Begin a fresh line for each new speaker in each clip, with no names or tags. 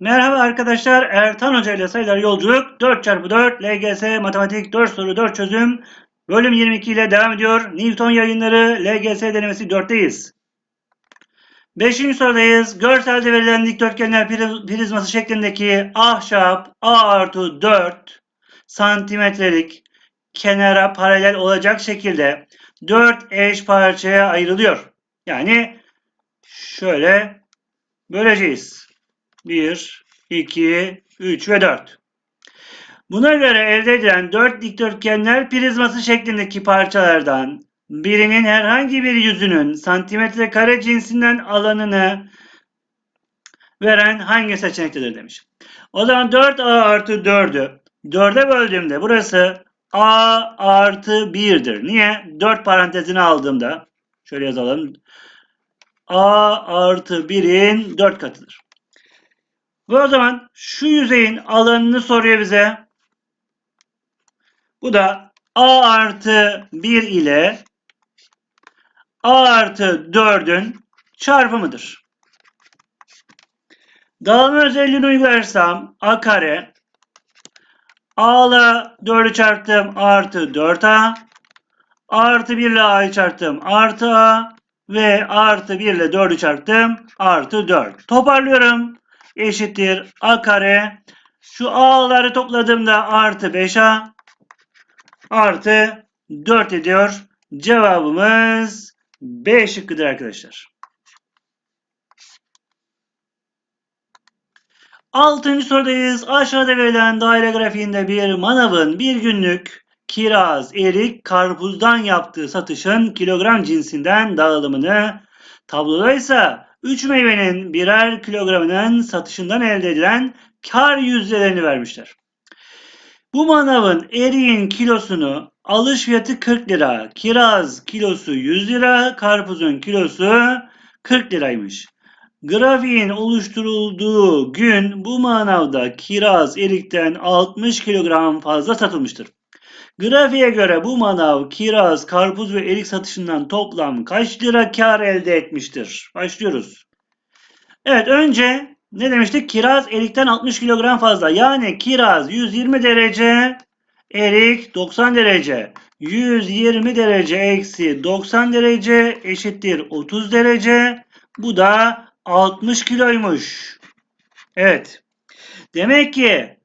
Merhaba arkadaşlar. Ertan Hoca ile sayılar yolculuk 4x4 LGS matematik 4 soru 4 çözüm bölüm 22 ile devam ediyor. Newton yayınları LGS denemesi 4'teyiz. 5. sorudayız. Görselde verilen dikdörtgenler priz- prizması şeklindeki ahşap A artı 4 santimetrelik kenara paralel olacak şekilde 4 eş parçaya ayrılıyor. Yani şöyle böleceğiz. 1, 2, 3 ve 4. Buna göre elde edilen 4 dikdörtgenler prizması şeklindeki parçalardan birinin herhangi bir yüzünün santimetre kare cinsinden alanını veren hangi seçenektedir demiş. O zaman 4a artı 4'ü 4'e böldüğümde burası a artı 1'dir. Niye? 4 parantezini aldığımda şöyle yazalım. a artı 1'in 4 katıdır. Ve o zaman şu yüzeyin alanını soruyor bize. Bu da a artı 1 ile a artı 4'ün çarpımıdır. Dağılma özelliğini uygularsam a kare a ile 4'ü çarptım artı 4a artı 1 ile a'yı çarptım artı a ve artı 1 ile 4'ü çarptım artı 4. Toparlıyorum eşittir a kare. Şu a'ları topladığımda artı 5a artı 4 ediyor. Cevabımız B şıkkıdır arkadaşlar. Altıncı sorudayız. Aşağıda verilen daire grafiğinde bir manavın bir günlük kiraz, erik, karpuzdan yaptığı satışın kilogram cinsinden dağılımını, tabloda ise 3 meyvenin birer kilogramının satışından elde edilen kar yüzdelerini vermişler. Bu manavın eriğin kilosunu alış fiyatı 40 lira, kiraz kilosu 100 lira, karpuzun kilosu 40 liraymış. Grafiğin oluşturulduğu gün bu manavda kiraz erikten 60 kilogram fazla satılmıştır. Grafiğe göre bu manav kiraz, karpuz ve erik satışından toplam kaç lira kar elde etmiştir? Başlıyoruz. Evet önce ne demiştik? Kiraz erikten 60 kilogram fazla. Yani kiraz 120 derece, erik 90 derece. 120 derece eksi 90 derece eşittir 30 derece. Bu da 60 kiloymuş. Evet. Demek ki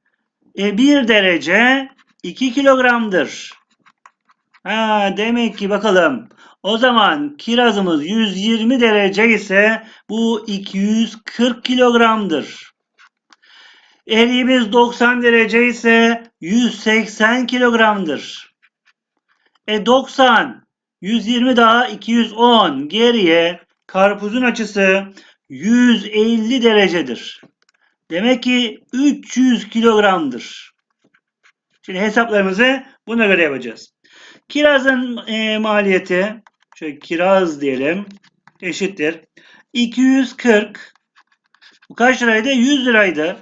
e, 1 derece 2 kilogramdır. Ha, demek ki bakalım. O zaman kirazımız 120 derece ise bu 240 kilogramdır. Eriğimiz 90 derece ise 180 kilogramdır. E 90, 120 daha 210. Geriye karpuzun açısı 150 derecedir. Demek ki 300 kilogramdır. Şimdi hesaplarımızı buna göre yapacağız. Kirazın e, maliyeti şöyle kiraz diyelim eşittir. 240 bu kaç liraydı? 100 liraydı.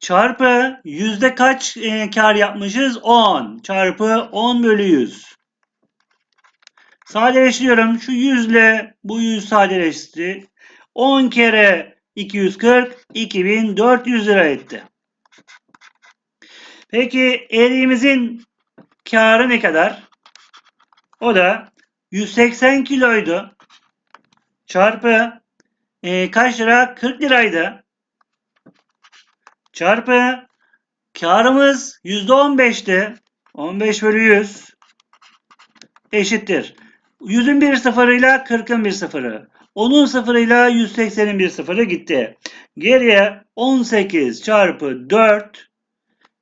Çarpı yüzde kaç e, kar yapmışız? 10. Çarpı 10 bölü 100. Sadeleştiriyorum. Şu 100 ile bu 100 sadeleşti. 10 kere 240 2400 lira etti. Peki eriğimizin karı ne kadar? O da 180 kiloydu. Çarpı e, kaç lira? 40 liraydı. Çarpı karımız %15'ti. 15 bölü 100 eşittir. 100'ün bir sıfırıyla 40'ın bir sıfırı. 10'un sıfırıyla 180'in bir sıfırı gitti. Geriye 18 çarpı 4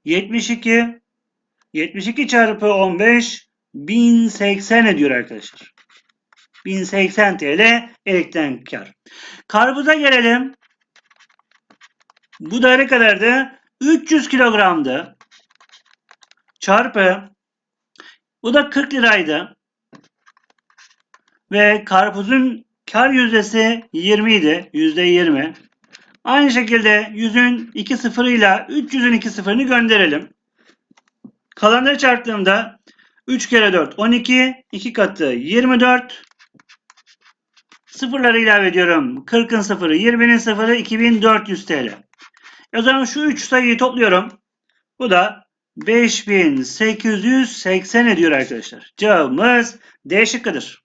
72 72 çarpı 15 1080 ediyor arkadaşlar. 1080 TL elekten kar. Karpuza gelelim. Bu da ne kadardı? 300 kilogramdı. Çarpı bu da 40 liraydı. Ve karpuzun kar yüzdesi 20 idi. Yüzde 20. Aynı şekilde 100'ün 2 sıfırıyla 300'ün 2 sıfırını gönderelim. Kalanları çarptığımda 3 kere 4 12. 2 katı 24. Sıfırları ilave ediyorum. 40'ın sıfırı, 20'nin sıfırı 2400 TL. O zaman şu 3 sayıyı topluyorum. Bu da 5880 ediyor arkadaşlar. Cevabımız D şıkkıdır.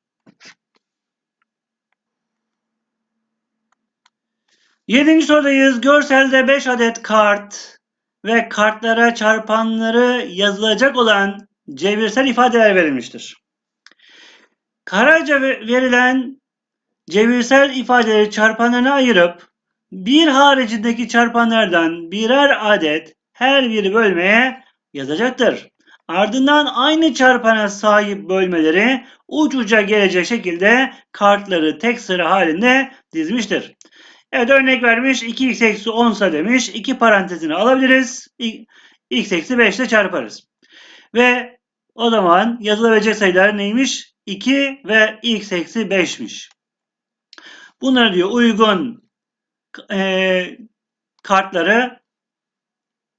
Yedinci sorudayız. Görselde 5 adet kart ve kartlara çarpanları yazılacak olan cebirsel ifadeler verilmiştir. Karaca ve- verilen cebirsel ifadeleri çarpanlarına ayırıp bir haricindeki çarpanlardan birer adet her bir bölmeye yazacaktır. Ardından aynı çarpana sahip bölmeleri uç uca gelecek şekilde kartları tek sıra halinde dizmiştir. Evet örnek vermiş 2x eksi 10 ise demiş 2 parantezini alabiliriz. X eksi 5 ile çarparız. Ve o zaman yazılabilecek sayılar neymiş? 2 ve x eksi 5'miş. Bunları diyor uygun e, kartları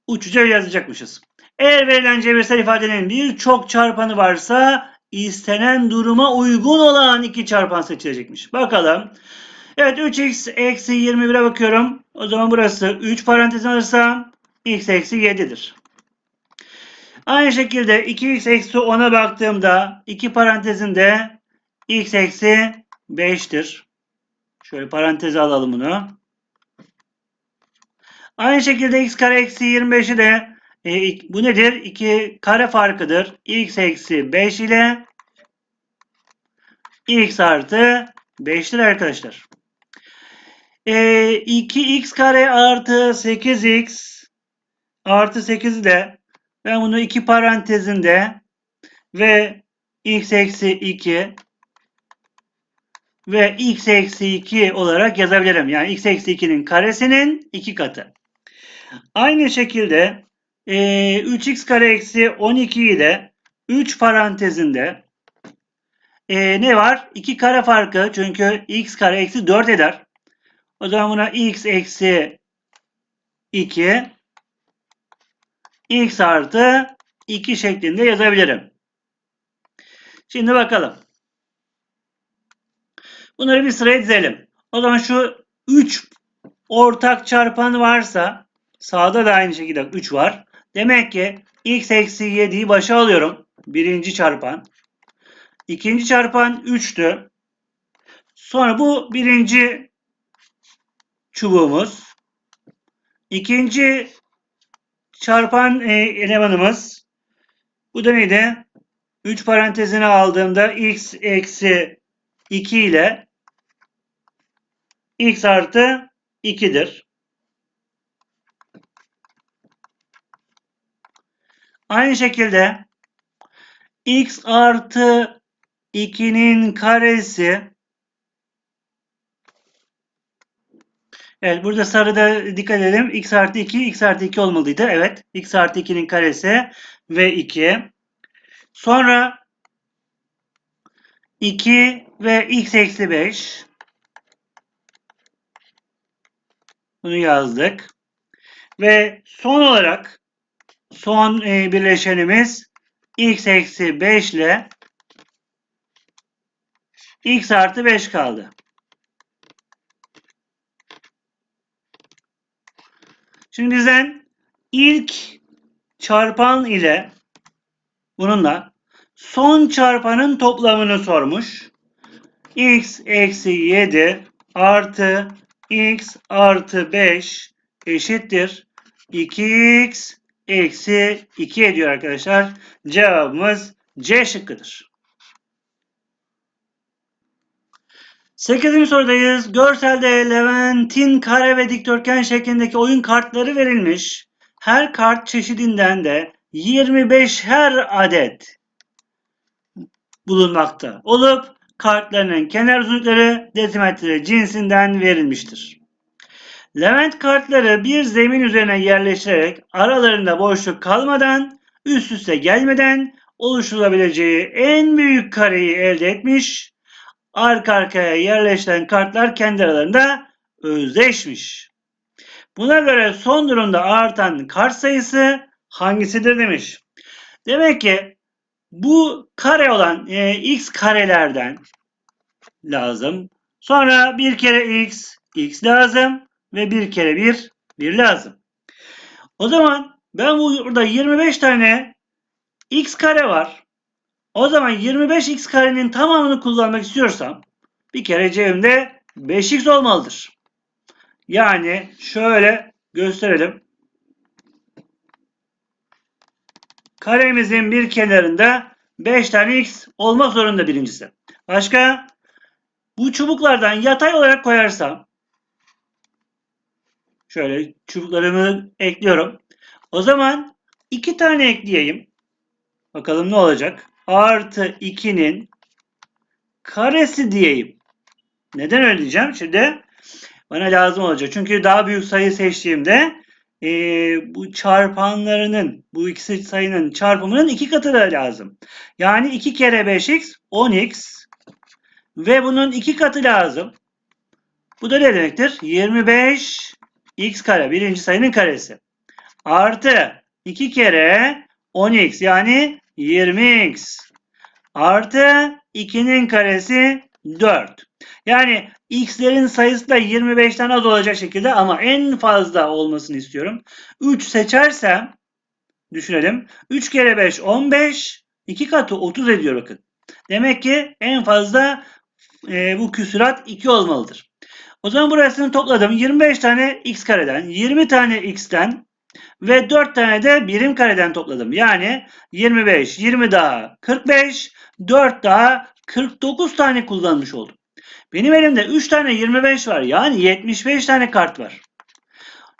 uçuca yazacakmışız. Eğer verilen cebirsel ifadenin birçok çarpanı varsa istenen duruma uygun olan iki çarpan seçilecekmiş. Bakalım. Evet 3x eksi 21'e bakıyorum. O zaman burası 3 parantez alırsam x eksi 7'dir. Aynı şekilde 2x eksi 10'a baktığımda 2 parantezinde x eksi 5'tir. Şöyle paranteze alalım bunu. Aynı şekilde x kare eksi 25'i de e, bu nedir? 2 kare farkıdır. x eksi 5 ile x artı 5'tir arkadaşlar. E, 2x kare artı 8x artı 8 de ben bunu iki parantezinde ve x eksi 2 ve x eksi 2 olarak yazabilirim. Yani x eksi 2'nin karesinin 2 katı. Aynı şekilde e, 3x kare eksi 12'yi de 3 parantezinde e, ne var? 2 kare farkı çünkü x kare eksi 4 eder. O zaman buna x eksi 2 x artı 2 şeklinde yazabilirim. Şimdi bakalım. Bunları bir sıraya dizelim. O zaman şu 3 ortak çarpan varsa sağda da aynı şekilde 3 var. Demek ki x eksi 7'yi başa alıyorum. Birinci çarpan. İkinci çarpan 3'tü. Sonra bu birinci çubuğumuz. İkinci çarpan e, elemanımız. Bu da neydi? 3 parantezine aldığımda x eksi 2 ile x artı 2'dir. Aynı şekilde x artı 2'nin karesi Evet burada sarıda dikkat edelim. x artı 2, x artı 2 olmalıydı. Evet. x artı 2'nin karesi ve 2. Sonra 2 ve x eksi 5. Bunu yazdık. Ve son olarak son e, birleşenimiz x eksi 5 ile x artı 5 kaldı. Şimdi bizden ilk çarpan ile bununla son çarpanın toplamını sormuş. x eksi 7 artı x artı 5 eşittir. 2x eksi 2 ediyor arkadaşlar. Cevabımız C şıkkıdır. 8. sorudayız. Görselde Levent'in kare ve dikdörtgen şeklindeki oyun kartları verilmiş. Her kart çeşidinden de 25 her adet bulunmakta olup kartlarının kenar uzunlukları desimetre cinsinden verilmiştir. Levent kartları bir zemin üzerine yerleştirerek aralarında boşluk kalmadan üst üste gelmeden oluşturulabileceği en büyük kareyi elde etmiş arka arkaya yerleştiren kartlar kendi aralarında özdeşmiş. Buna göre son durumda artan kart sayısı hangisidir demiş. Demek ki bu kare olan e, x karelerden lazım. Sonra bir kere x, x lazım ve bir kere 1, 1 lazım. O zaman ben bu- burada 25 tane x kare var. O zaman 25x karenin tamamını kullanmak istiyorsam bir kere cebimde 5x olmalıdır. Yani şöyle gösterelim. Karemizin bir kenarında 5 tane x olmak zorunda birincisi. Başka? Bu çubuklardan yatay olarak koyarsam şöyle çubuklarımı ekliyorum. O zaman 2 tane ekleyeyim. Bakalım ne olacak? Artı 2'nin karesi diyeyim. Neden öyle diyeceğim? Şimdi bana lazım olacak. Çünkü daha büyük sayı seçtiğimde eee, bu çarpanlarının, bu ikisi sayının çarpımının iki katı da lazım. Yani 2 kere 5x 10x ve bunun iki katı lazım. Bu da ne demektir? 25 x kare. Birinci sayının karesi. Artı 2 kere 10x yani 20x. Artı 2'nin karesi 4. Yani x'lerin sayısı da 25'ten az olacak şekilde ama en fazla olmasını istiyorum. 3 seçersem düşünelim. 3 kere 5 15. 2 katı 30 ediyor bakın. Demek ki en fazla e, bu küsurat 2 olmalıdır. O zaman burasını topladım. 25 tane x kareden, 20 tane x'ten ve 4 tane de birim kareden topladım. Yani 25, 20 daha 45, 4 daha 49 tane kullanmış oldum. Benim elimde 3 tane 25 var. Yani 75 tane kart var.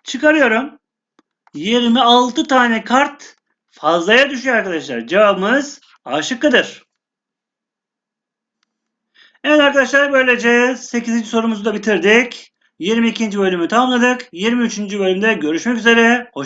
Çıkarıyorum. 26 tane kart fazlaya düşüyor arkadaşlar. Cevabımız A şıkkıdır. Evet arkadaşlar böylece 8. sorumuzu da bitirdik. 22. bölümü tamamladık. 23. bölümde görüşmek üzere. Hoşça